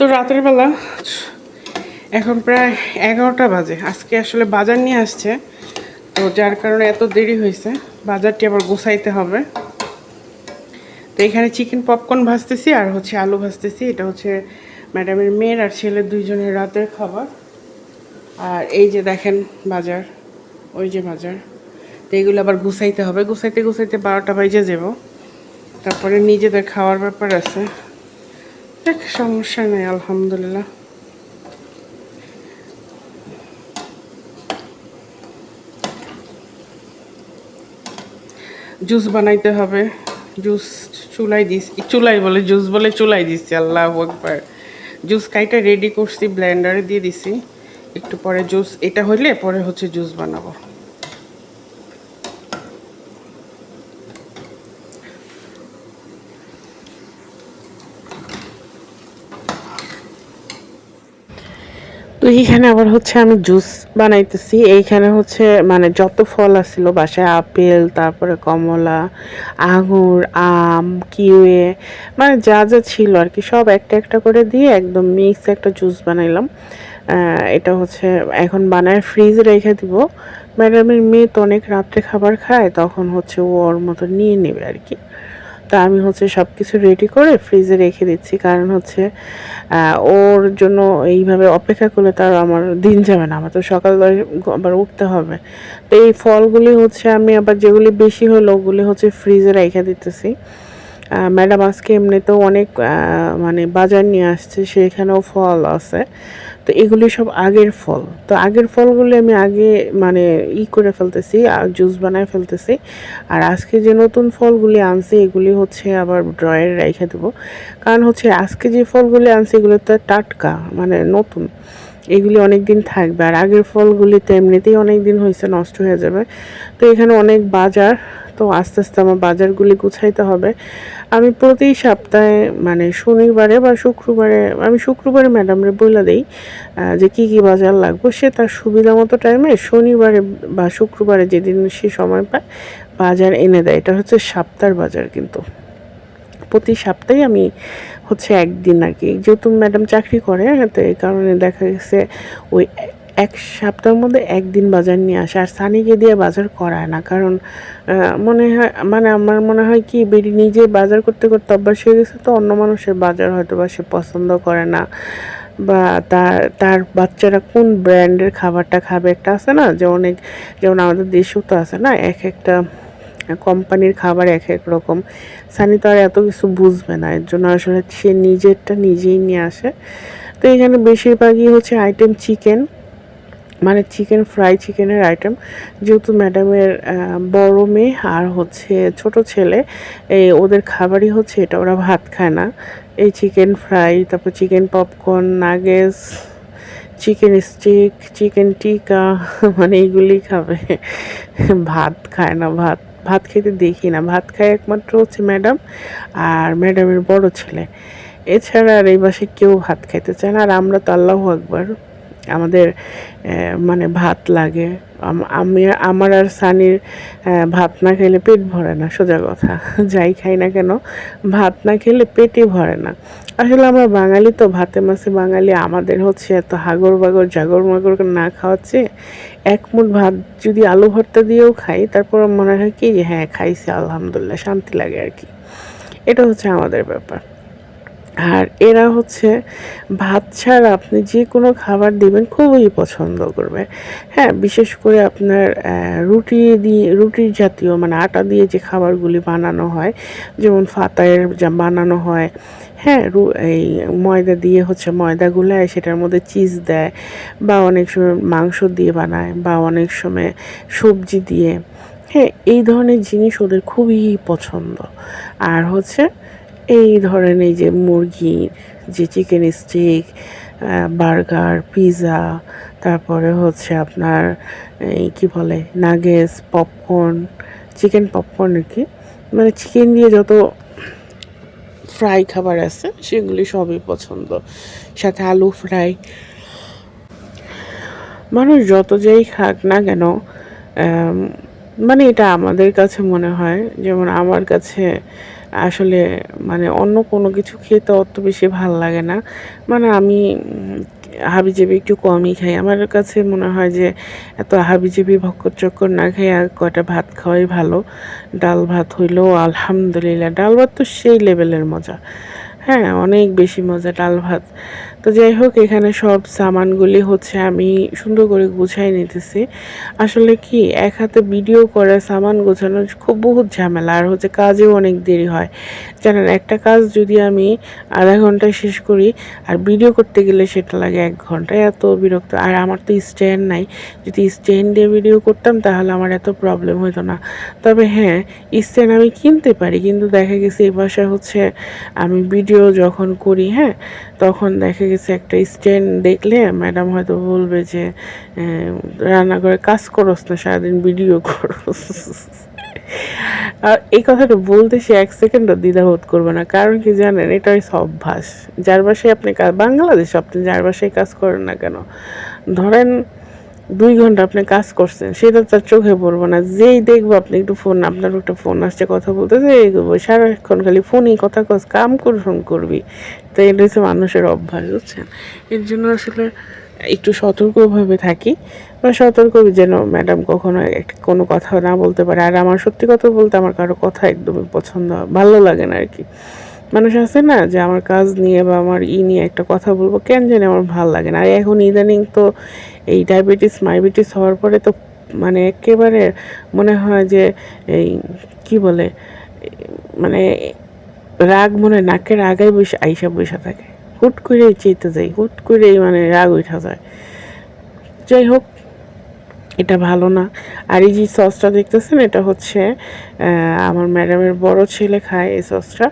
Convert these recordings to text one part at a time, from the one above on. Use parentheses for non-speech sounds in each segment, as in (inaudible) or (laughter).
তো রাতের বেলা এখন প্রায় এগারোটা বাজে। আজকে আসলে বাজার নিয়ে আসছে, তো যার কারণে এত দেরি হয়েছে। বাজারটি আবার গোছাইতে হবে। তো এখানে চিকেন পপকর্ন ভাজতেছি আর হচ্ছে আলু ভাজতেছি। এটা হচ্ছে ম্যাডামের মেয়ের আর ছেলের দুইজনের রাতের খাবার। আর এই যে দেখেন বাজার, ওই যে বাজার। তো এগুলো আবার গুছাইতে হবে। গুছাইতে গুছাইতে বারোটা বাজে যাব। তারপরে নিজেদের খাওয়ার ব্যাপার আছে। দেখ সমস্যা নেই, আলহামদুলিল্লাহ। জুস বানাইতে হবে। জুস চুলাই দিস চুলাই বলে, জুস বলে চুলাই দিচ্ছি আল্লাহ একবার জুস কাইটা রেডি করছি ব্লেন্ডারে দিয়ে দিছি। একটু পরে জুস, এটা হইলে পরে হচ্ছে জুস বানাবো। এইখানে আবার হচ্ছে আমি জুস বানাইতেছি। এইখানে হচ্ছে মানে যত ফল আসছিল বাসায়, আপেল, তারপরে কমলা, আঙুর, আম কিউয়ে মানে যা যা ছিল আর কি, সব একটা একটা করে দিয়ে একদম মিক্স একটা জুস বানাইলাম। এটা হচ্ছে এখন বানায় ফ্রিজে রেখে দিব। ম্যাডামের মেয়ে তো অনেক রাত্রে খাবার খায়, তখন হচ্ছে ও ওর মতো নিয়ে নেবে আর কি। তা আমি হচ্ছে সব কিছু রেডি করে ফ্রিজে রেখে দিচ্ছি। কারণ হচ্ছে ওর জন্য এইভাবে অপেক্ষা করলে তার আমার দিন যাবে না। আমার তো সকাল আবার উঠতে হবে। তো এই ফলগুলি হচ্ছে আমি আবার যেগুলি বেশি হলো, ওগুলি হচ্ছে ফ্রিজে রেখে দিতেছি। ম্যাডাম আজকে এমনিতেও অনেক মানে বাজার নিয়ে আসছে, সেখানেও ফল আছে। তো এগুলি সব আগের ফল। তো আগের ফলগুলি আমি আগে মানে ই করে ফেলতেছি জুস বানায় ফেলতেছি। আর আজকে যে নতুন ফলগুলি আনছি, এগুলি হচ্ছে আবার ড্রয়ারে রেখে দেবো। কারণ হচ্ছে আজকে যে ফলগুলি আনছি, এগুলো তো টাটকা মানে নতুন। এগুলি অনেক দিন থাকবে। আর আগের ফলগুলি তো এমনিতেই অনেক দিন হয়েছে, নষ্ট হয়ে যাবে। তো এখানে অনেক বাজার তো আস্তে আস্তে আমার বাজারগুলি গুছাইতে হবে। আমি প্রতি সপ্তাহে মানে শনিবারে বা শুক্রবারে, আমি শুক্রবারে ম্যাডামরে বলে দিই যে কি কি বাজার লাগবে, সে তার সুবিধা মতো টাইমে শনিবারে বা শুক্রবারে যেদিন সে সময় পায়, বাজার এনে দেয়। এটা হচ্ছে সপ্তাহের বাজার কিন্তু। প্রতি সপ্তাহে আমি হচ্ছে একদিন আর কি। যেহেতু ম্যাডাম চাকরি করে তো এই কারণে দেখা গেছে ওই এক সপ্তাহের মধ্যে একদিন বাজার নিয়ে আসে। আর সানিকে দিয়ে বাজার করায় না। কারণ মনে হয় মানে আমার মনে হয় কি, বেরি নিজে বাজার করতে করতে অভ্যাস হয়ে গেছে তো অন্য মানুষের বাজার হয়তো বা সে পছন্দ করে না। বা তার তার বাচ্চারা কোন ব্র্যান্ডের খাবারটা খাবে? একটা আছে না, যে অনেক, যেমন আমাদের দেশেও তো আছে না, এক একটা কোম্পানির খাবার এক এক রকম। সানি তো আর এত কিছু বুঝবে না। এর জন্য আসলে সে নিজেরটা নিজেই নিয়ে আসে। তো এখানে বেশিরভাগই হচ্ছে আইটেম চিকেন মানে চিকেন ফ্রাই চিকেনের আইটেম যেহেতু ম্যাডামের বড় মেয়ে আর হচ্ছে ছোট ছেলে, এই ওদের খাবারই হচ্ছে এটা, ওরা ভাত খায় না। এই চিকেন ফ্রাই তারপর chicken popcorn nuggets chicken stick chicken tikka মানে এইগুলি খাবে। ভাত খায় না, ভাত ভাত খেতে দেখি না। ভাত খায় একমাত্র হচ্ছে ম্যাডাম আর ম্যাডামের বড় ছেলে। এছাড়া আর এই বাসে কেউ ভাত খাইতে চায় না। আর আমরা তো আল্লাহ আকবার। আমাদের মানে ভাত লাগে। আমি আমার আর সানির ভাত না খেলে পেট ভরে না, সোজা কথা। (laughs) যাই খাই না কেন, ভাত না খেলে পেটই ভরে না। আসলে আমরা বাঙালি তো, ভাতে মাছে বাঙালি, আমাদের হচ্ছে এত হাগর বাগর, জাগর মাগর না খাওয়াচ্ছে। এক মুঠ ভাত যদি আলু ভর্তা দিয়েও খাই তারপর মনে হয় কি হ্যাঁ খাইছে, আলহামদুলিল্লাহ, শান্তি লাগে আর কি। এটা হচ্ছে আমাদের ব্যাপার। আর এরা হচ্ছে ভাত ছাড়া আপনি যে কোনো খাবার দিবেন খুবই পছন্দ করবে। হ্যাঁ বিশেষ করে আপনার রুটি দিয়ে রুটি জাতীয় মানে আটা দিয়ে যে খাবারগুলি বানানো হয়, যেমন ফাতায়ের যা বানানো হয় হ্যাঁ এই ময়দা দিয়ে হচ্ছে ময়দা গুলায় সেটার মধ্যে চিজ দেয় বা অনেক সময় মাংস দিয়ে বানায় বা অনেক সময় সবজি দিয়ে। হ্যাঁ এই ধরনের জিনিস ওদের খুবই পছন্দ। আর হচ্ছে এই ধরেন এই যে মুরগির যে চিকেন স্টিক বার্গার পিৎজা তারপরে হচ্ছে আপনার এই কি বলে নাগেস পপকর্ন চিকেন পপকর্ন আর কি। মানে চিকেন দিয়ে যত ফ্রাই খাবার আছে, সেগুলি সবই পছন্দ। সাথে আলু ফ্রাই মানুষ যত যেই খাক না কেন মানে এটা আমাদের কাছে মনে হয়, যেমন আমার কাছে আসলে মানে অন্য কোনো কিছু খেতে অত বেশি ভালো লাগে না। মানে আমি হাবিজাবি একটু কমই খাই। আমার কাছে মনে হয় যে এত হাবিজাবি ভক্কর চক্কর না খাই আর কয়টা ভাত খাওয়াই ভালো। ডাল ভাত হইলেও আলহামদুলিল্লাহ, ডাল ভাত তো সেই লেভেলের মজা। হ্যাঁ অনেক বেশি মজা ডাল ভাত। তো যাই হোক, এখানে সব সামানগুলি হচ্ছে আমি সুন্দর করে গুছাই নিতেছি। আসলে কি, এক হাতে ভিডিও করে, সামান গোছানো খুব বহুত ঝামেলা, আর হচ্ছে কাজেও অনেক দেরি হয়। জানেন, একটা কাজ যদি আমি আধা ঘন্টায় শেষ করি, আর ভিডিও করতে গেলে সেটা লাগে এক ঘন্টায় এত বিরক্ত। আর আমার তো স্ট্যান্ড নাই। যদি স্ট্যান্ড দিয়ে ভিডিও করতাম, তাহলে আমার এত প্রবলেম হতো না। তবে হ্যাঁ স্ট্যান্ড আমি কিনতে পারি, কিন্তু দেখা গেছে এই বাসায় হচ্ছে আমি ভিডিও যখন করি হ্যাঁ তখন দেখা গেছে একটা স্ট্যান্ড দেখলে ম্যাডাম হয়তো বলবে যে রান্নাঘরে কাজ করস না, সারাদিন ভিডিও করস। আর এই কথাটা বলতে সে এক সেকেন্ডও দ্বিধাবোধ করবে না। কারণ কি জানেন এটা হচ্ছে অভ্যাস। যার বাসায় আপনি বাংলাদেশ আপনি যার বাসায় কাজ করেন না কেন, ধরেন দুই ঘণ্টা আপনি কাজ করছেন, সেটা তার চোখে পড়ব না। যেই দেখব আপনি একটু ফোন, আপনার একটা ফোন আসছে, কথা বলতে যে সারাক্ষণ খালি ফোনই কথা কস, কাম করে, ফোন করবি। তো এটা হচ্ছে মানুষের অভ্যাস, বুঝছেন? এর জন্য আসলে একটু সতর্কভাবে থাকি। বা সতর্ক যেন ম্যাডাম কখনো একটা কোনো কথা না বলতে পারে। আর আমার সত্যি কথা বলতে আমার কারও কথা একদমই পছন্দ, ভালো লাগে না আর কি। মানুষ আছে না যে আমার কাজ নিয়ে বা আমার ই নিয়ে একটা কথা বলব, কেন জানি আমার ভালো লাগে না। আর এখন ইদানিং তো এই ডায়াবেটিস মাইবেটিস হওয়ার পরে তো মানে একেবারে মনে হয় যে এই কি বলে মানে রাগ মনে নাকের আগায় বসে, আইসা বসে থাকে। হুট করে চেতে যাই হুট করেই মানে রাগ উঠা যায়। যাই হোক এটা ভালো না। আর এই যে সসটা দেখতেছেন, এটা হচ্ছে আমার ম্যাডামের বড় ছেলে খায় এই সসটা।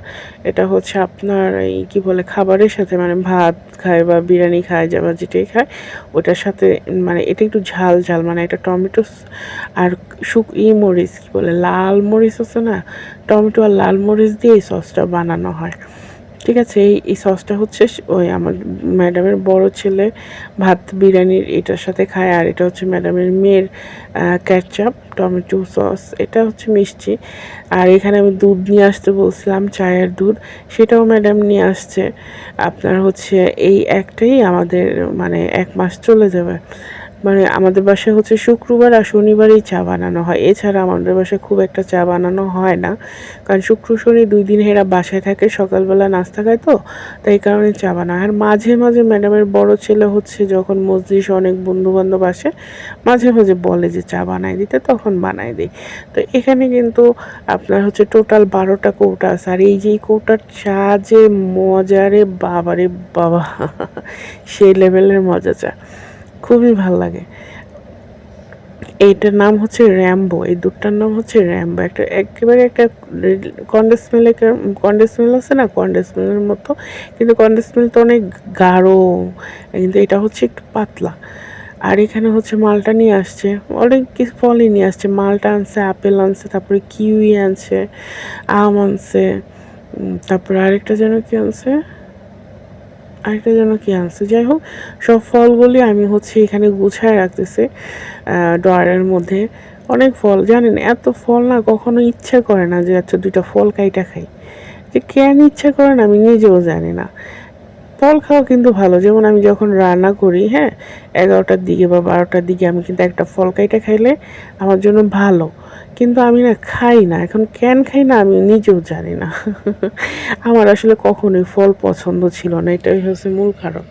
এটা হচ্ছে আপনার এই কী বলে, খাবারের সাথে মানে ভাত খায় বা বিরিয়ানি খায়, যা বা যেটাই খায়, ওটার সাথে মানে এটা একটু ঝাল ঝাল মানে এটা টমেটো আর শুক, ই মরিচ, কী বলে, লাল মরিচ আছে না, টমেটো আর লাল মরিচ দিয়ে এই সসটা বানানো হয়। ঠিক আছে, এই সসটা হচ্ছে ওই আমার ম্যাডামের বড় ছেলে ভাত বিরিয়ানির এটার সাথে খায়, আর এটা হচ্ছে ম্যাডামের মেয়ের ক্যাটচাপ টমেটো সস এটা হচ্ছে মিষ্টি। আর এখানে আমি দুধ নিয়ে আসতে বলছিলাম, চায়ের দুধ, সেটাও ম্যাডাম নিয়ে আসছে। আপনার হচ্ছে এই একটাই আমাদের মানে এক মাস চলে যাবে। মানে আমাদের বাসায় হচ্ছে শুক্রবার আর শনিবারেই চা বানানো হয়। এছাড়া আমাদের বাসায় খুব একটা চা বানানো হয় না। কারণ শুক্র, শনি দুই দিন হেরা বাসায় থাকে, সকালবেলা নাস্তা খায় তো, তাই কারণে চা বানায় আর মাঝে মাঝে ম্যাডামের বড় ছেলে হচ্ছে যখন মসজিদ অনেক বন্ধু বান্ধব আসে, মাঝে মাঝে বলে যে চা বানাই দিতে, তখন বানাই দিই তো এখানে কিন্তু আপনার হচ্ছে টোটাল বারোটা কৌটা আছে। আর এই যে কৌটার চা যে মজারে বাবারে বাবা সেই লেভেলের মজা চা। খুবই ভালো লাগে। এইটার নাম হচ্ছে র্যাম্বো। এই দুধটার নাম হচ্ছে র্যাম্বো। একটা একেবারে একটা কন্ডেন্স মিল্কের কন্ডেন্স মিল আছে না? কন্ডেন্স মিলের মতো। কিন্তু কন্ডেন্স মিল তো অনেক গাঢ়। কিন্তু এটা হচ্ছে একটু পাতলা। আর এখানে হচ্ছে মালটা নিয়ে আসছে। অনেক কিছু ফলই নিয়ে আসছে। মালটা আনছে, আপেল আনছে, তারপরে কিউই আনছে, আম আনছে তারপরে আরেকটা যেন কি আনছে? আরেকটা যেন কি আনছে? যাই হোক, সব ফলগুলি আমি হচ্ছে এখানে গুছায় রাখতেছি ডয়ারের মধ্যে। অনেক ফল, জানেন, এত ফল না কখনো ইচ্ছা করে না যে আচ্ছা দুইটা ফল কাইটা খাই। যে কেন ইচ্ছা করে না আমি নিজেও জানি না। ফল খাওয়া কিন্তু ভালো, যেমন আমি যখন রান্না করি হ্যাঁ এগারোটার দিকে বা বারোটার দিকে আমি কিন্তু একটা ফল কাইটা খাইলে আমার জন্য ভালো। কিন্তু আমি না খাই না। এখন কেন খাই না আমি নিজেও জানি না। (laughs) আমার আসলে কখনোই ফল পছন্দ ছিল না, এটাই হচ্ছে মূল কারণ।